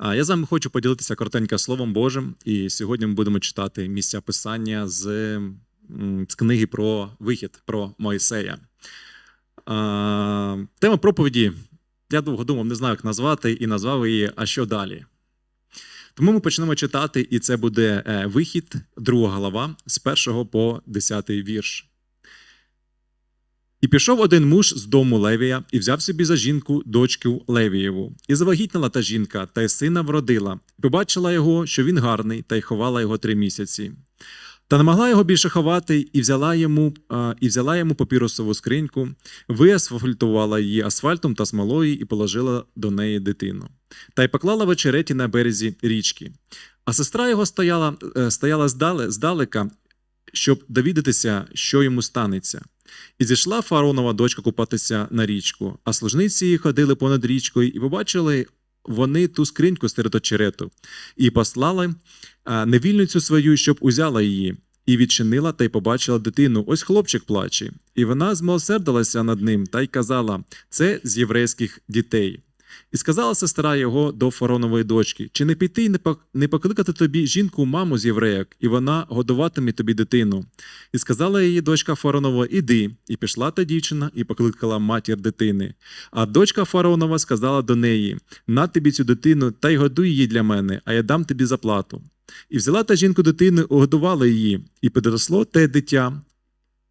Я з вами хочу поділитися коротенько Словом Божим, і сьогодні ми будемо читати місця писання з, з книги про вихід про Моїсея. Тема проповіді. Я довго думав, не знаю, як назвати, і назвав її А що далі? Тому ми почнемо читати, і це буде е, вихід, друга глава, з першого по десятий вірш. І пішов один муж з дому Левія і взяв собі за жінку дочку Левієву. І завагітніла та жінка, та й сина вродила, і побачила його, що він гарний, та й ховала його три місяці. Та не могла його більше ховати, і взяла йому, і взяла йому папірусову скриньку, виасфальтувала її асфальтом та смолою і положила до неї дитину. Та й поклала в очереті на березі річки. А сестра його стояла, е, стояла здалека, щоб довідатися, що йому станеться. І зійшла фараонова дочка купатися на річку, а служниці її ходили понад річкою, і побачили вони ту скриньку серед очерету, і послали невільницю свою, щоб узяла її, і відчинила та й побачила дитину. Ось хлопчик плаче. І вона змилосердилася над ним та й казала: це з єврейських дітей. І сказала сестра його до фаронової дочки: Чи не піти й не покликати тобі жінку, маму з євреяк, і вона годуватиме тобі дитину? І сказала її дочка Фаронова: Іди. І пішла та дівчина, і покликала матір дитини. А дочка Фаронова сказала до неї: На тобі цю дитину, та й годуй її для мене, а я дам тобі заплату. І взяла та жінку дитини, угодувала її, і підросло те дитя.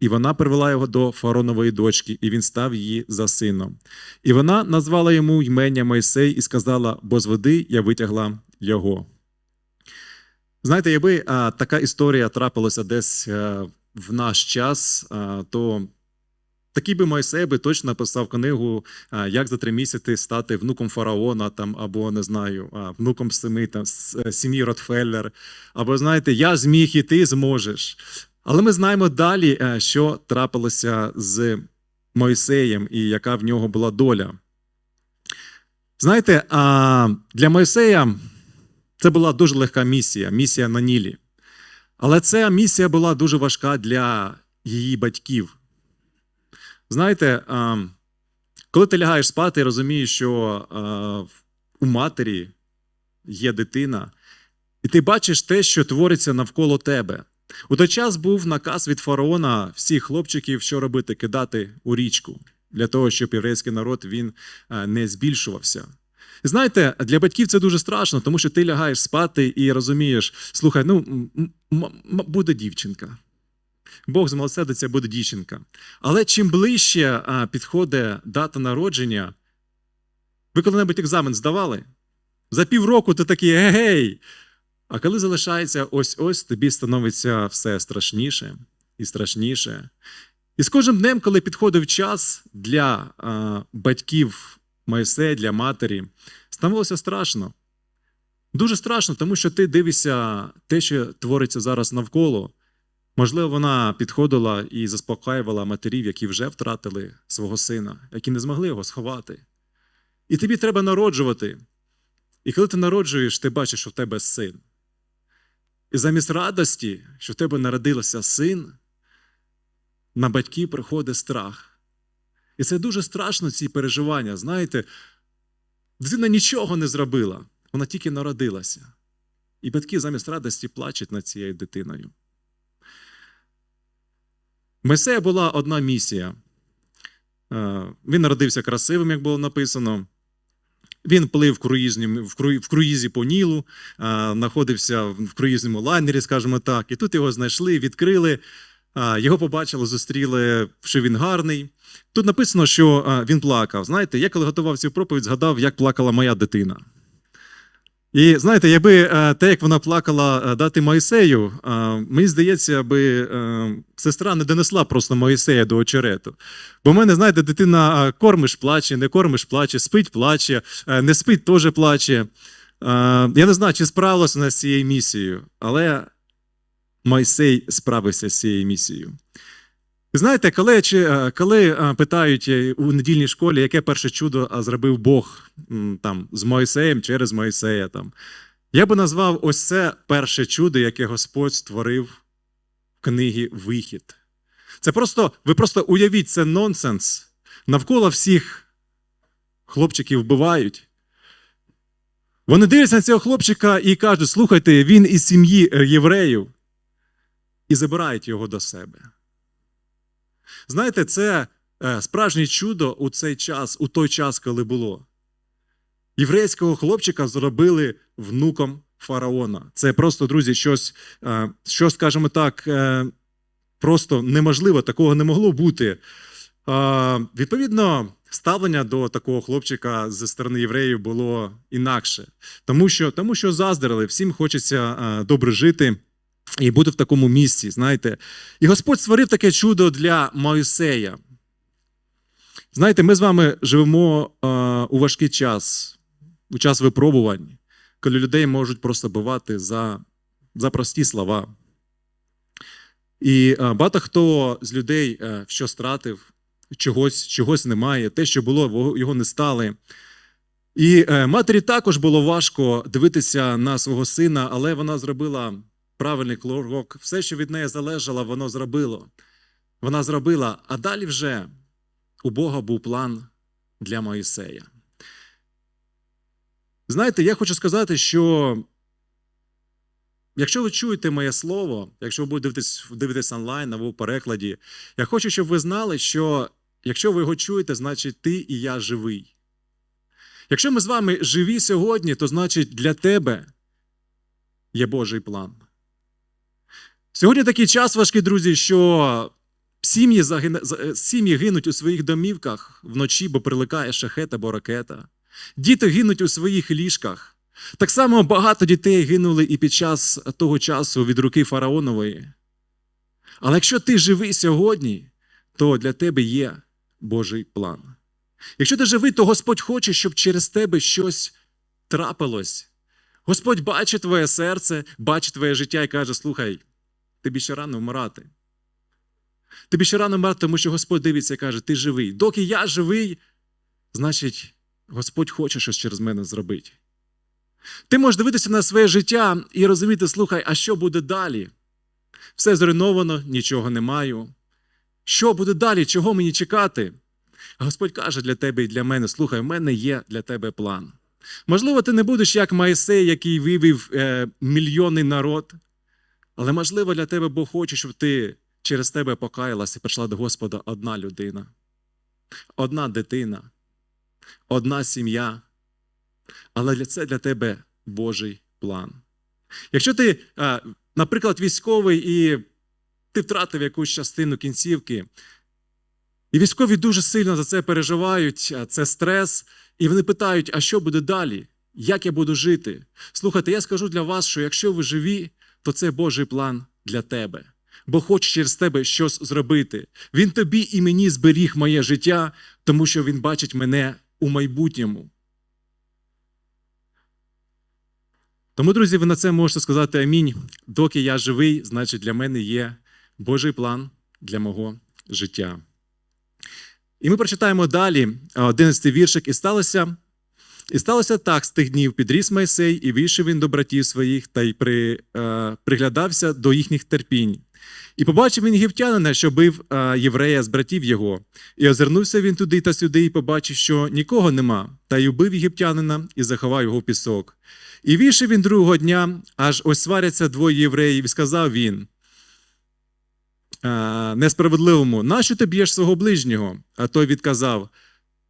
І вона привела його до фаронової дочки, і він став її за сином. І вона назвала йому ймення Мойсей і сказала: бо з води я витягла його. Знаєте, якби а, така історія трапилася десь а, в наш час, а, то такий би Мойсей би точно написав книгу, а, як за три місяці стати внуком фараона, там, або не знаю, а, внуком семи там, е, сім'ї Ротфеллер, або знаєте, я зміг і ти зможеш. Але ми знаємо далі, е, що трапилося з Мойсеєм і яка в нього була доля. Знаєте, для Мойсея це була дуже легка місія, місія на Нілі. Але ця місія була дуже важка для її батьків. Знаєте, коли ти лягаєш спати і розумієш, що у матері є дитина, і ти бачиш те, що твориться навколо тебе. У той час був наказ від фараона всіх хлопчиків, що робити, кидати у річку для того, щоб єврейський народ він е, не збільшувався. Знаєте, для батьків це дуже страшно, тому що ти лягаєш спати і розумієш, слухай, ну буде дівчинка. Бог змилосердиться, буде дівчинка. Але чим ближче а, підходить дата народження, ви коли-небудь екзамен здавали? За півроку ти такий гей. А коли залишається ось-ось, тобі становиться все страшніше і страшніше. І з кожним днем, коли підходив час для а, батьків Моїсея, для матері, становилося страшно. Дуже страшно, тому що ти дивишся те, що твориться зараз навколо. Можливо, вона підходила і заспокоювала матерів, які вже втратили свого сина, які не змогли його сховати. І тобі треба народжувати. І коли ти народжуєш, ти бачиш, що в тебе син. І замість радості, що в тебе народився син, на батьків приходить страх. І це дуже страшно, ці переживання. Знаєте, дитина нічого не зробила, вона тільки народилася. І батьки замість радості плачуть над цією дитиною. Месея була одна місія. Е, Він народився красивим, як було написано. Він плив в, круїзнім, в, кру, в круїзі по Нілу, а, знаходився в круїзному лайнері, скажімо так. І тут його знайшли, відкрили. а, Його побачили, зустріли, що він гарний. Тут написано, що а, він плакав. Знаєте, я коли готував цю проповідь, згадав, як плакала моя дитина. І знаєте, якби е, те, як вона плакала е, дати Моїсею, е, мені здається, аби е, сестра не донесла просто Моїсея до очерету. Бо в мене, знаєте, дитина кормиш плаче, не кормиш плаче, спить плаче, не спить теж плаче. Я не знаю, чи справилася вона з цією місією, але Мойсей справився з цією місією. Знаєте, коли, чи, е, коли е, питають е, у недільній школі, яке перше чудо зробив Бог там, з Мойсеєм через Мойсея, там, я би назвав ось це перше чудо, яке Господь створив в книгі Вихід. Це просто, ви просто уявіть, це нонсенс. Навколо всіх хлопчиків вбивають. Вони дивляться на цього хлопчика і кажуть: слухайте, він із сім'ї євреїв, і забирають його до себе. Знаєте, це е, справжнє чудо у цей час, у той час, коли було. Єврейського хлопчика зробили внуком фараона. Це просто, друзі, щось, е, що, скажімо так, е, просто неможливо, такого не могло бути. Відповідно, ставлення до такого хлопчика зі сторони євреїв було інакше, тому що, тому що заздрили, всім хочеться добре жити. І бути в такому місці, знаєте. І Господь створив таке чудо для Моїсея. Знаєте, ми з вами живемо е, у важкий час, у час випробувань, коли людей можуть просто бивати за, за прості слова. І е, багато хто з людей е, що стратив, чогось, чогось немає, те, що було, його не стали. І е, матері також було важко дивитися на свого сина, але вона зробила правильний крок. Все, що від неї залежало, воно зробило. Вона зробила, а далі вже у Бога був план для Моїсея. Знаєте, я хочу сказати, що якщо ви чуєте моє слово, якщо ви будете дивитись, дивитись онлайн або в перекладі, я хочу, щоб ви знали, що якщо ви його чуєте, значить ти і я живий. Якщо ми з вами живі сьогодні, то значить для тебе є Божий план. Сьогодні такий час важкий, друзі, що сім'ї, загине, е, сім'ї гинуть у своїх домівках вночі, бо приликає шахет або ракета. Діти гинуть у своїх ліжках. Так само багато дітей гинули і під час того часу від руки фараонової. Але якщо ти живий сьогодні, то для тебе є Божий план. Якщо ти живий, то Господь хоче, щоб через тебе щось трапилось. Господь бачить твоє серце, бачить твоє життя і каже: слухай, тобі ще рано вмирати. Тобі ще рано вмирати, тому що Господь дивиться і каже, ти живий. Доки я живий, значить, Господь хоче щось через мене зробити. Ти можеш дивитися на своє життя і розуміти, слухай, а що буде далі? Все зруйновано, нічого не маю. Що буде далі? Чого мені чекати? Господь каже для тебе і для мене: слухай, в мене є для тебе план. Можливо, ти не будеш як Моїсей, який вивів е, мільйонний народ, але можливо для тебе Бог хоче, щоб ти через тебе покаялась і прийшла до Господа одна людина, одна дитина, одна сім'я. Але це для тебе Божий план. Якщо ти, наприклад, військовий і ти втратив якусь частину кінцівки, і військові дуже сильно за це переживають, це стрес, і вони питають, а що буде далі? Як я буду жити? Слухайте, я скажу для вас, що якщо ви живі, то це Божий план для тебе. Бо хоче через тебе щось зробити. Він тобі і мені зберіг моє життя, тому що він бачить мене у майбутньому. Тому, друзі, ви на це можете сказати амінь. Доки я живий, значить для мене є Божий план для мого життя. І ми прочитаємо далі 11 віршик. І сталося, і сталося так з тих днів підріс Майсей, і вийшов він до братів своїх, та й при, е, приглядався до їхніх терпінь. І побачив він єгиптянина, що бив е, єврея з братів його. І озирнувся він туди та сюди, і побачив, що нікого нема, та й убив єгиптянина і заховав його в пісок. І війшов він другого дня, аж ось сваряться двоє євреїв, і сказав він е, несправедливому, нащо ти б'єш свого ближнього? А той відказав: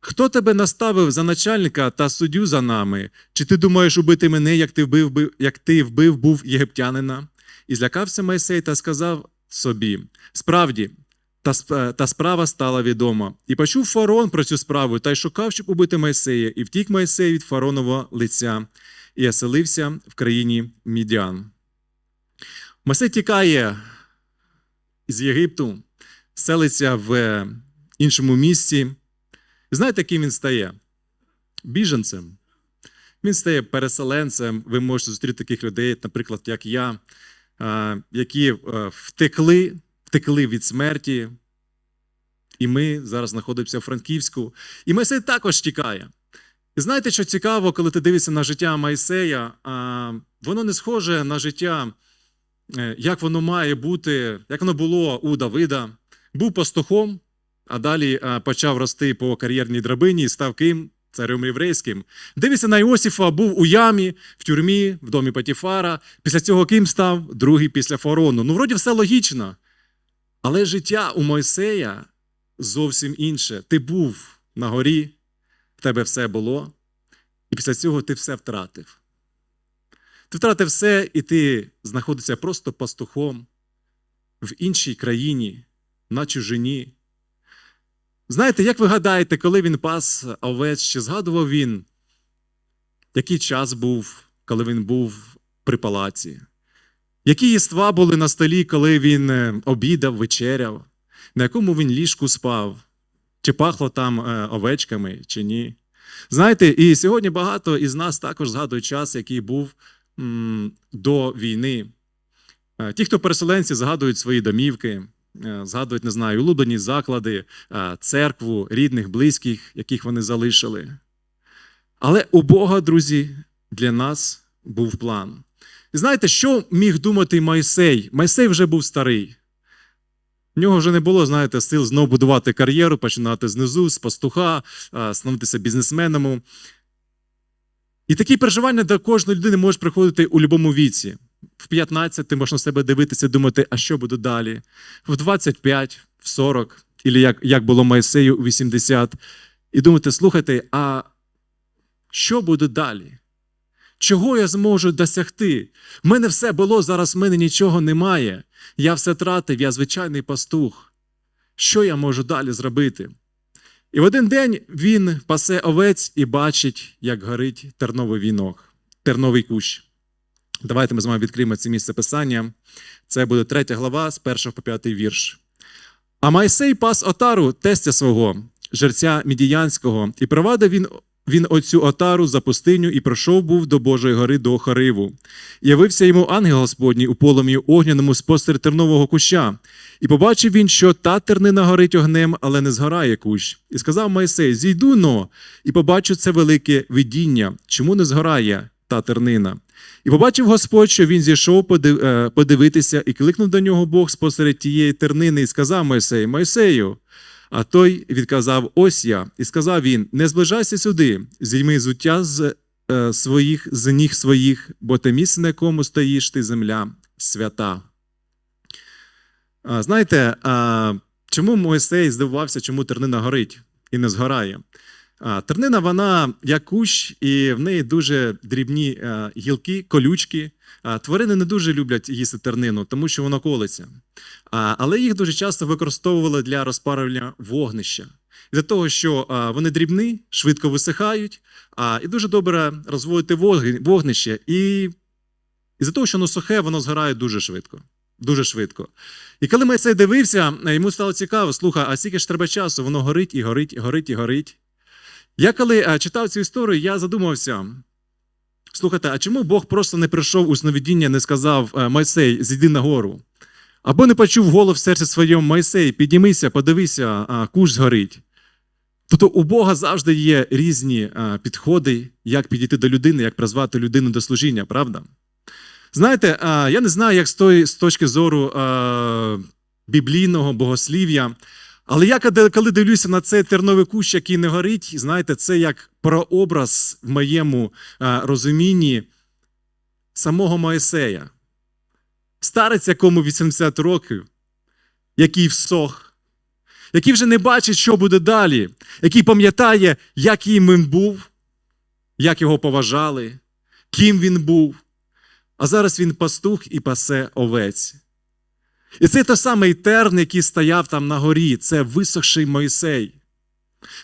Хто тебе наставив за начальника та суддю за нами? Чи ти думаєш убити мене, як ти вбив, як ти вбив був єгиптянина? І злякався Майсей та сказав собі: Справді, та, та справа стала відома. І почув фараон про цю справу, та й шукав, щоб убити Майсея, і втік Майсей від фаронового лиця, і оселився в країні Мідян. Майсей тікає з Єгипту, селиться в іншому місці. Знаєте, ким він стає? Біженцем. Він стає переселенцем. Ви можете зустріти таких людей, наприклад, як я, які е, втекли, втекли від смерті. І ми зараз знаходимося в Франківську. І Майсей також тікає. І знаєте, що цікаво, коли ти дивишся на життя Майсея, воно не схоже на життя, е, як воно має бути, як воно було у Давида. Був пастухом, а далі е, почав рости по кар'єрній драбині і став ким? царем єврейським. Дивиться на Іосифа, був у ямі, в тюрмі, в домі Патіфара. Після цього ким став? Другий після фарону. Ну, вроді, все логічно. Але життя у Мойсея зовсім інше. Ти був на горі, в тебе все було, і після цього ти все втратив. Ти втратив все, і ти знаходишся просто пастухом в іншій країні, на чужині. Знаєте, як ви гадаєте, коли він пас овець, чи згадував він, який час був, коли він був при палаці? Які їства були на столі, коли він е, обідав, вечеряв, на якому він ліжку спав? Чи пахло там е, овечками, чи ні? Знаєте, і сьогодні багато із нас також згадують час, який був до війни. Е, Ті, хто переселенці, згадують свої домівки, згадують, не знаю, улюблені заклади, е, церкву, рідних, близьких, яких вони залишили. Але у Бога, друзі, для нас був план. І знаєте, що міг думати Мойсей? Мойсей вже був старий. В нього вже не було, знаєте, сил знову будувати кар'єру, починати знизу, з пастуха, а, становитися бізнесменом. І такі переживання до кожної людини можуть приходити у будь-якому віці. В 15 ти можеш на себе дивитися, думати, а що буде далі? В 25, в 40, або як, як було Моїсею у 80, і думати, слухайте, а що буде далі? Чого я зможу досягти? В мене все було, зараз в мене нічого немає. Я все тратив, я звичайний пастух. Що я можу далі зробити? І в один день він пасе овець і бачить, як горить терновий вінок, терновий кущ. Давайте ми з вами відкриємо це місце писання. Це буде третя глава з 1 по 5 вірш. А Майсей пас отару тестя свого, жерця Мідіянського, і провадив він, він оцю отару за пустиню і пройшов був до Божої гори до Хариву. Явився йому ангел Господній у полум'ї огняному спосеред тернового куща. І побачив він, що та тернина горить огнем, але не згорає кущ. І сказав Майсей: Зійду но, і побачу це велике видіння, чому не згорає та тернина. І побачив Господь, що він зійшов е, подивитися, і кликнув до нього Бог спосеред тієї тернини, і сказав Мойсей, Мойсею. А той відказав: Ось я. І сказав він: Не зближайся сюди, зійми зуття з е, своїх, з ніг своїх, бо те місце, на якому стоїш ти земля свята. Знаєте, чому Мойсей здивувався, чому тернина горить і не згорає? Тернина, вона як кущ, і в неї дуже дрібні е, гілки, колючки. Тварини не дуже люблять їсти тернину, тому що воно колиться. Але їх дуже часто використовували для розпарювання вогнища. Для того, що вони дрібні, швидко висихають, і дуже добре розводити вогнище. І, і за того, що воно сухе, воно згорає дуже швидко. Дуже швидко. І коли Мойсей дивився, йому стало цікаво, слухай, а скільки ж треба часу, воно горить і горить, і горить, і горить. Я коли е, читав цю історію, я задумався. Слухайте, а чому Бог просто не прийшов у сновидіння, не сказав е, Мойсей, зійди на гору? Або не почув голос в серці своєму Мойсей, піднімися, подивися, куш згорить. Тобто у Бога завжди є різні підходи, як підійти до людини, як призвати людину до служіння, правда? Знаєте, я не знаю, як з, точки зору біблійного богослів'я, але я коли дивлюся на цей терновий кущ, який не горить, знаєте, це як прообраз в моєму розумінні самого Моїсея. Старець, якому 80 років, який всох, який вже не бачить, що буде далі, який пам'ятає, яким він був, як його поважали, ким він був. А зараз він пастух і пасе овець. І це той самий терн, який стояв там на горі, це висохший Мойсей.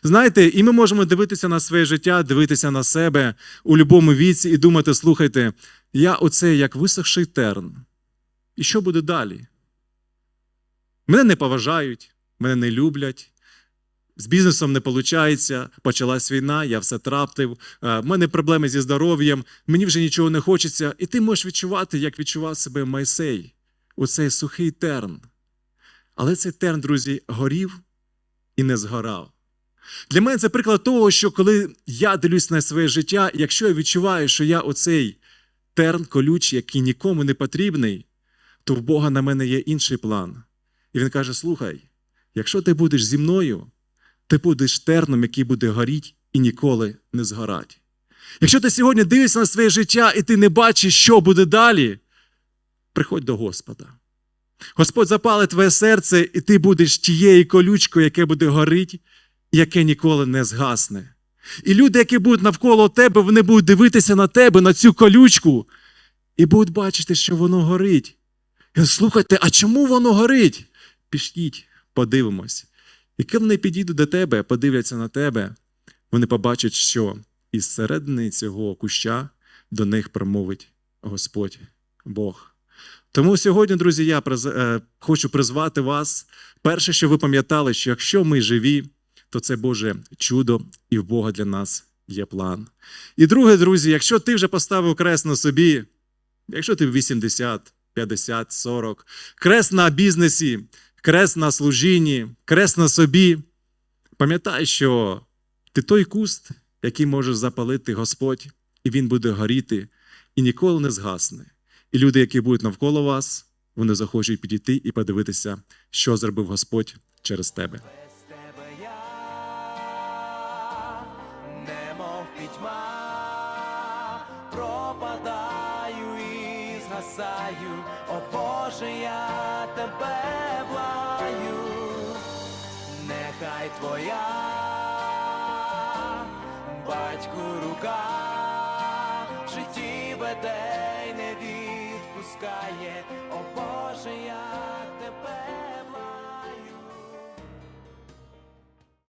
Знаєте, і ми можемо дивитися на своє життя, дивитися на себе у будь-якому віці і думати: слухайте, я оце як висохший терн. І що буде далі? Мене не поважають, мене не люблять. З бізнесом не виходить, почалась війна, я все траптив, е, в мене проблеми зі здоров'ям, мені вже нічого не хочеться. І ти можеш відчувати, як відчував себе Майсей, оцей сухий терн. Але цей терн, друзі, горів і не згорав. Для мене це приклад того, що коли я дивлюсь на своє життя, якщо я відчуваю, що я оцей терн колючий, який нікому не потрібний, то в Бога на мене є інший план. І він каже: слухай, якщо ти будеш зі мною, ти будеш терном, який буде горіти і ніколи не згорать. Якщо ти сьогодні дивишся на своє життя і ти не бачиш, що буде далі, приходь до Господа. Господь запалить твоє серце, і ти будеш тією колючкою, яке буде горить, яке ніколи не згасне. І люди, які будуть навколо тебе, вони будуть дивитися на тебе, на цю колючку, і будуть бачити, що воно горить. І слухайте, а чому воно горить? Пішіть, подивимось. І коли вони підійдуть до тебе, подивляться на тебе, вони побачать, що із середини цього куща до них промовить Господь Бог. Тому сьогодні, друзі, я е, хочу призвати вас. Перше, що ви пам'ятали, що якщо ми живі, то це Боже чудо, і в Бога для нас є план. І друге, друзі, якщо ти вже поставив крест на собі, якщо ти 80, 50, 40, крест на бізнесі, крест на служінні, крест на собі, пам'ятай, що ти той куст, який може запалити Господь, і він буде горіти і ніколи не згасне. І люди, які будуть навколо вас, вони захочуть підійти і подивитися, що зробив Господь через тебе. Згасаю, о Боже, я тебе благаю, нехай твоя батьку рука в житті веде й не відпускає, о Боже, як тебе